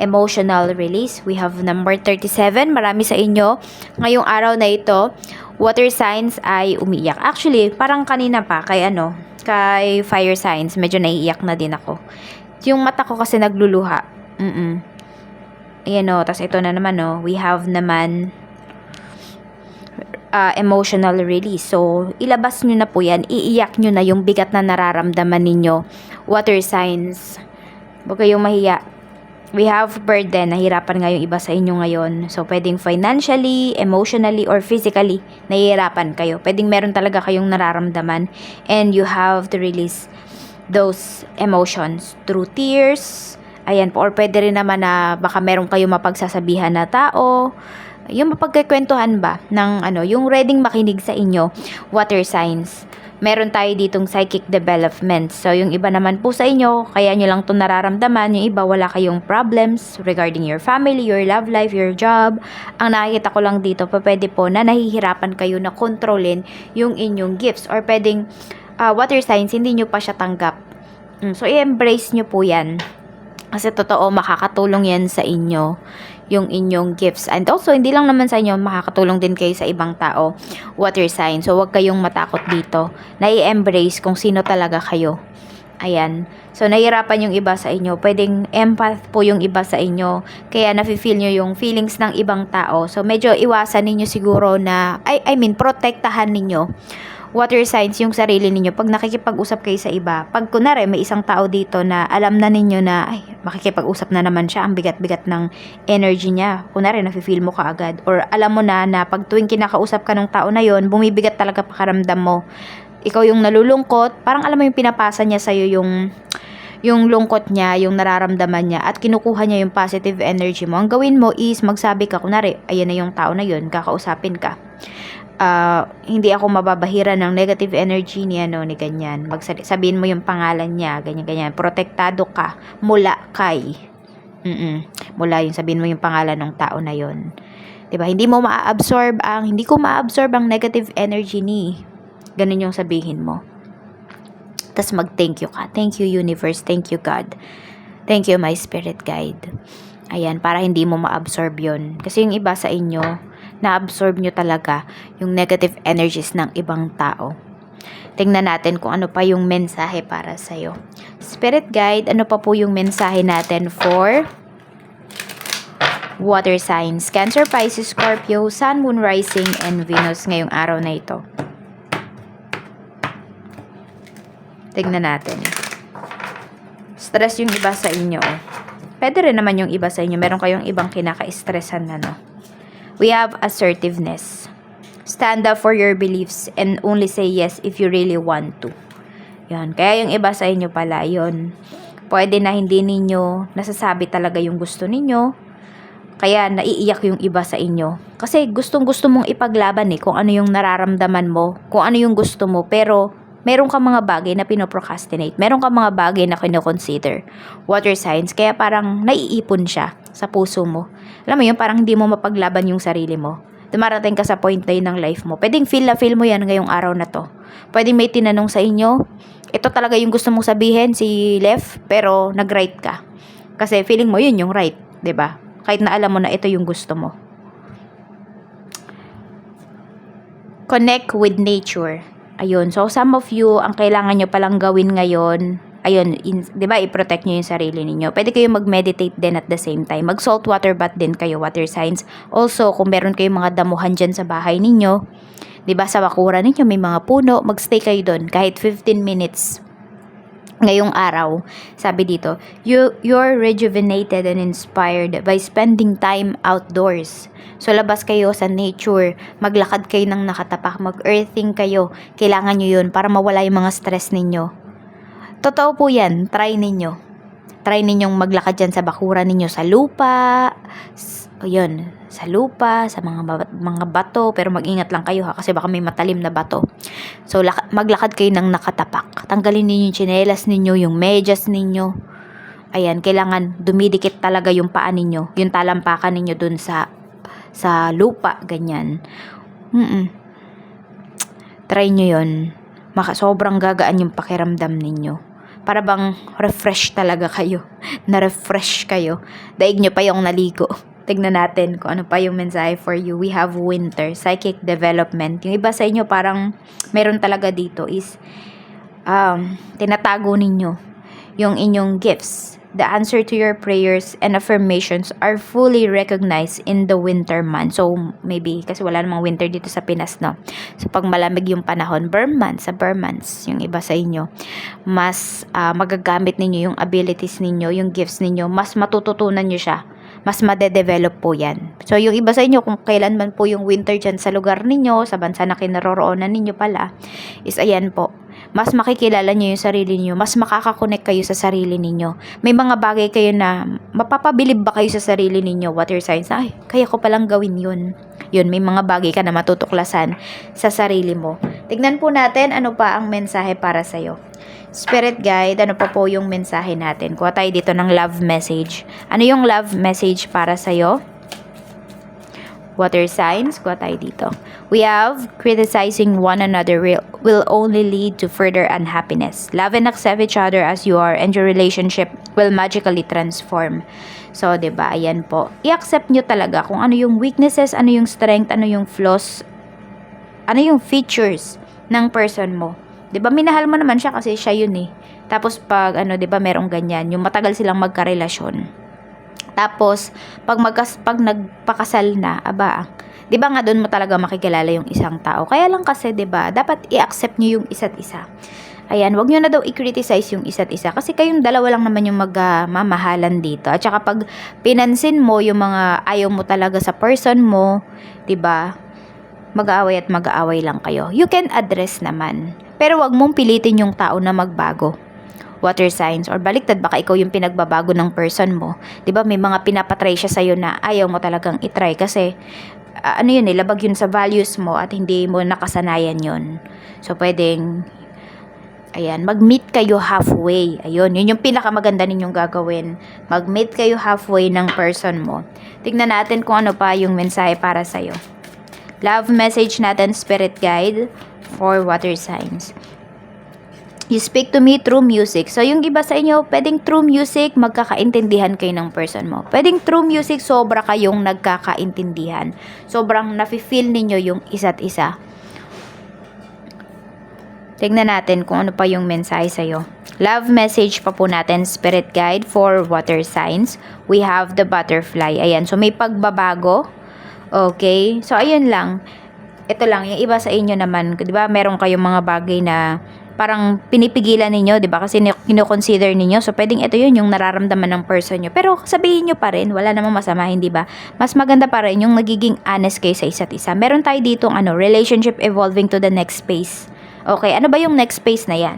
emotional release. We have number 37. Marami sa inyo. Ngayong araw na ito, water signs ay umiiyak. Actually, parang kanina pa kay ano, kay fire signs, medyo naiiyak na din ako. Yung mata ko kasi nagluluha. Mm Ayan o, tas ito na naman o, we have naman uh, emotional release. So, ilabas nyo na po yan. Iiyak nyo na yung bigat na nararamdaman ninyo. Water signs. Huwag kayong mahiya we have burden, nahirapan nga yung iba sa inyo ngayon. So, pwedeng financially, emotionally, or physically, nahihirapan kayo. Pwedeng meron talaga kayong nararamdaman and you have to release those emotions through tears. Ayan po, or pwede rin naman na baka meron kayong mapagsasabihan na tao. Yung mapagkikwentuhan ba ng ano, yung reading makinig sa inyo, water signs meron tayo ditong psychic development. So, yung iba naman po sa inyo, kaya nyo lang to nararamdaman. Yung iba, wala kayong problems regarding your family, your love life, your job. Ang nakikita ko lang dito, pwede po na nahihirapan kayo na kontrolin yung inyong gifts. Or pwedeng uh, water signs, hindi nyo pa siya tanggap. Mm, so, i-embrace nyo po yan. Kasi totoo, makakatulong yan sa inyo yung inyong gifts. And also, hindi lang naman sa inyo, makakatulong din kayo sa ibang tao. Water sign. So, huwag kayong matakot dito. Na-embrace kung sino talaga kayo. Ayan. So, nahirapan yung iba sa inyo. Pwedeng empath po yung iba sa inyo. Kaya nafe-feel nyo yung feelings ng ibang tao. So, medyo iwasan ninyo siguro na, I, I mean, protektahan ninyo water signs yung sarili ninyo pag nakikipag-usap kayo sa iba. Pag kunwari may isang tao dito na alam na ninyo na ay makikipag-usap na naman siya, ang bigat-bigat ng energy niya. Kunwari nafe-feel mo kaagad or alam mo na na pag tuwing kinakausap ka ng tao na yon, bumibigat talaga pakaramdam mo. Ikaw yung nalulungkot, parang alam mo yung pinapasa niya sa yung yung lungkot niya, yung nararamdaman niya at kinukuha niya yung positive energy mo. Ang gawin mo is magsabi ka, kunwari, ayan na yung tao na yun, kakausapin ka uh, hindi ako mababahira ng negative energy niya no ni ganyan. Magsabihin mo yung pangalan niya, ganyan ganyan. Protektado ka mula kay Mm-mm. Mula yung sabihin mo yung pangalan ng tao na yon. 'Di ba? Hindi mo ma-absorb ang hindi ko ma-absorb ang negative energy ni. Ganun yung sabihin mo. Tapos mag-thank you ka. Thank you universe, thank you God. Thank you my spirit guide. Ayan, para hindi mo ma-absorb yon. Kasi yung iba sa inyo, na-absorb nyo talaga yung negative energies ng ibang tao. Tingnan natin kung ano pa yung mensahe para sa'yo. Spirit guide, ano pa po yung mensahe natin for water signs, Cancer, Pisces, Scorpio, Sun, Moon, Rising, and Venus ngayong araw na ito. Tingnan natin. Stress yung iba sa inyo. Pwede rin naman yung iba sa inyo. Meron kayong ibang kinaka-stressan na, no? We have assertiveness. Stand up for your beliefs and only say yes if you really want to. Yan. Kaya yung iba sa inyo pala, yon Pwede na hindi ninyo nasasabi talaga yung gusto ninyo. Kaya naiiyak yung iba sa inyo. Kasi gustong gusto mong ipaglaban eh kung ano yung nararamdaman mo, kung ano yung gusto mo. Pero meron ka mga bagay na pinoprocrastinate. Meron ka mga bagay na kinoconsider. Water signs. Kaya parang naiipon siya sa puso mo. Alam mo yun, parang hindi mo mapaglaban yung sarili mo. Dumarating ka sa point na yun ng life mo. Pwedeng feel na feel mo yan ngayong araw na to. Pwedeng may tinanong sa inyo, ito talaga yung gusto mong sabihin, si left, pero nag-right ka. Kasi feeling mo yun yung right, ba? Kahit na alam mo na ito yung gusto mo. Connect with nature. Ayun. So, some of you, ang kailangan nyo palang gawin ngayon, ayun, in, 'di ba, i-protect niyo yung sarili niyo. Pwede kayo mag-meditate din at the same time. Mag salt water bath din kayo, water signs. Also, kung meron kayong mga damuhan diyan sa bahay ninyo, 'di ba, sa bakura ninyo may mga puno, magstay kayo doon kahit 15 minutes ngayong araw, sabi dito, you, you're rejuvenated and inspired by spending time outdoors. So, labas kayo sa nature, maglakad kayo ng nakatapak, mag-earthing kayo. Kailangan nyo yun para mawala yung mga stress ninyo. Totoo po yan, try ninyo. Try ninyong maglakad dyan sa bakuran ninyo sa lupa. O yun, sa lupa, sa mga, mga bato. Pero mag-ingat lang kayo ha, kasi baka may matalim na bato. So, lak- maglakad kayo ng nakatapak. Tanggalin ninyo yung tsinelas ninyo, yung medyas ninyo. Ayan, kailangan dumidikit talaga yung paa ninyo. Yung talampakan ninyo dun sa sa lupa, ganyan. Mm Try nyo yun. Maka, sobrang gagaan yung pakiramdam ninyo. Para bang refresh talaga kayo. Na-refresh kayo. Daig nyo pa yung naligo. Tignan natin kung ano pa yung mensahe for you. We have winter, psychic development. Yung iba sa inyo parang meron talaga dito is um, tinatago ninyo yung inyong gifts. The answer to your prayers and affirmations are fully recognized in the winter month. So, maybe, kasi wala namang winter dito sa Pinas, no? So, pag malamig yung panahon, burn months, sa burn months, yung iba sa inyo, mas ah, magagamit ninyo yung abilities ninyo, yung gifts ninyo, mas matututunan nyo siya mas madedevelop po yan. So, yung iba sa inyo, kung kailan man po yung winter dyan sa lugar ninyo, sa bansa na kinaroroonan ninyo pala, is ayan po, mas makikilala nyo yung sarili ninyo, mas makakakonect kayo sa sarili ninyo. May mga bagay kayo na mapapabilib ba kayo sa sarili ninyo, water signs, ay, kaya ko palang gawin yun. Yun, may mga bagay ka na matutuklasan sa sarili mo. Tignan po natin ano pa ang mensahe para sa'yo. Spirit guide, ano pa po yung mensahe natin? Kuha tayo dito ng love message. Ano yung love message para sa'yo? Water signs, kuha tayo dito. We have criticizing one another will, will only lead to further unhappiness. Love and accept each other as you are and your relationship will magically transform. So, ba? Ayan po. I-accept nyo talaga kung ano yung weaknesses, ano yung strength, ano yung flaws, ano yung features ng person mo. 'Di ba? Minahal mo naman siya kasi siya yun eh. Tapos pag ano, 'di ba, merong ganyan, yung matagal silang magkarelasyon. Tapos pag magkas pag nagpakasal na, aba, 'di ba nga doon mo talaga makikilala yung isang tao. Kaya lang kasi 'di ba, dapat i-accept niyo yung isa't isa. Ayan, wag niyo na daw i-criticize yung isa't isa kasi kayong dalawa lang naman yung magmamahalan dito. At saka pag pinansin mo yung mga ayaw mo talaga sa person mo, 'di ba? Mag-aaway at mag-aaway lang kayo. You can address naman. Pero wag mong pilitin yung tao na magbago. Water signs or baliktad baka ikaw yung pinagbabago ng person mo. 'Di ba? May mga pinapatry siya sa na ayaw mo talagang i-try kasi ah, ano yun eh, labag yun sa values mo at hindi mo nakasanayan yun. So, pwedeng Ayan, mag-meet kayo halfway. Ayun, yun yung pinakamaganda ninyong gagawin. Mag-meet kayo halfway ng person mo. Tignan natin kung ano pa yung mensahe para sa'yo. Love message natin, spirit guide for water signs. You speak to me through music. So, yung iba sa inyo, pwedeng through music, magkakaintindihan kayo ng person mo. Pwedeng through music, sobra kayong nagkakaintindihan. Sobrang nafe-feel ninyo yung isa't isa. Tignan natin kung ano pa yung mensahe sa'yo. Love message pa po natin, spirit guide for water signs. We have the butterfly. Ayan, so may pagbabago. Okay, so ayun lang. Ito lang, yung iba sa inyo naman, di ba meron kayong mga bagay na parang pinipigilan ninyo, di ba? Kasi kino-consider ninyo. So, pwedeng ito yun, yung nararamdaman ng person nyo. Pero sabihin nyo pa rin, wala namang masama, hindi ba? Mas maganda pa rin yung nagiging honest kayo sa isa't isa. Meron tayo dito, ano, relationship evolving to the next phase. Okay, ano ba yung next phase na yan?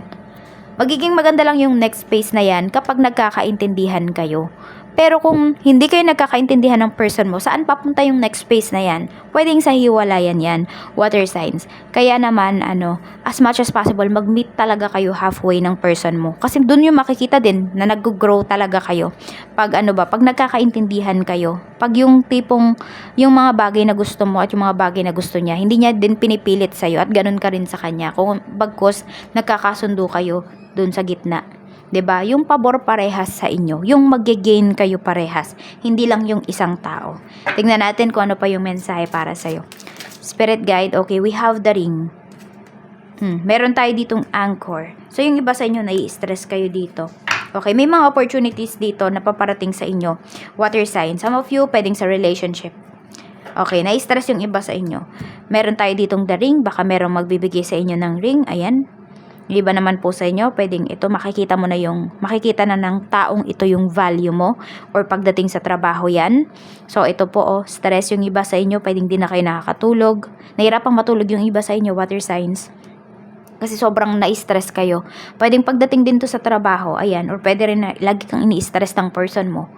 Magiging maganda lang yung next phase na yan kapag nagkakaintindihan kayo. Pero kung hindi kayo nagkakaintindihan ng person mo, saan papunta yung next phase na yan? Pwedeng sa hiwalayan yan, water signs. Kaya naman, ano, as much as possible, mag-meet talaga kayo halfway ng person mo. Kasi dun yung makikita din na nag-grow talaga kayo. Pag ano ba, pag nagkakaintindihan kayo, pag yung tipong, yung mga bagay na gusto mo at yung mga bagay na gusto niya, hindi niya din pinipilit sa'yo at ganun ka rin sa kanya. Kung bagkos, nagkakasundo kayo dun sa gitna. Ba? Yung pabor parehas sa inyo, yung magge-gain kayo parehas, hindi lang yung isang tao. Tingnan natin kung ano pa yung mensahe para sa Spirit guide, okay, we have the ring. Hmm, meron tayo ditong anchor. So yung iba sa inyo nai-stress kayo dito. Okay, may mga opportunities dito na paparating sa inyo. Water sign. Some of you pwedeng sa relationship. Okay, nai-stress yung iba sa inyo. Meron tayo ditong the ring, baka merong magbibigay sa inyo ng ring. Ayan, iba naman po sa inyo, pwedeng ito, makikita mo na yung, makikita na ng taong ito yung value mo or pagdating sa trabaho yan. So, ito po, oh, stress yung iba sa inyo, pwedeng di na kayo nakakatulog. Nahirapang matulog yung iba sa inyo, water signs. kasi sobrang na-stress kayo. Pwedeng pagdating din to sa trabaho, ayan, or pwede rin na lagi kang ini-stress ng person mo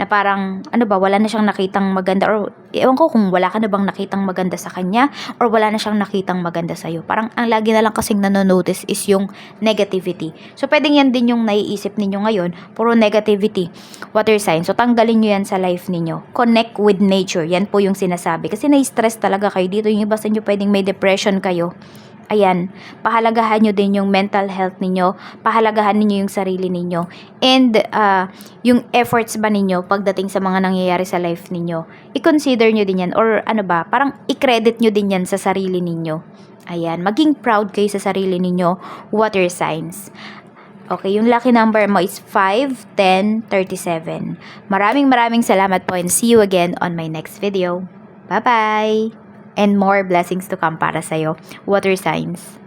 na parang, ano ba, wala na siyang nakitang maganda or ewan ko kung wala ka na bang nakitang maganda sa kanya or wala na siyang nakitang maganda sa'yo. Parang ang lagi na lang kasing nanonotice is yung negativity. So, pwedeng yan din yung naiisip ninyo ngayon, puro negativity, water sign. So, tanggalin nyo yan sa life ninyo. Connect with nature. Yan po yung sinasabi. Kasi na-stress talaga kayo dito. Yung iba sa inyo pwedeng may depression kayo. Ayan, pahalagahan nyo din yung mental health ninyo, pahalagahan ninyo yung sarili ninyo, and uh, yung efforts ba ninyo pagdating sa mga nangyayari sa life ninyo, i-consider nyo din yan, or ano ba, parang i-credit nyo din yan sa sarili ninyo. Ayan, maging proud kayo sa sarili ninyo, water signs. Okay, yung lucky number mo is 5, 10, 37. Maraming maraming salamat po and see you again on my next video. Bye-bye! And more blessings to come para sa'yo. Water signs.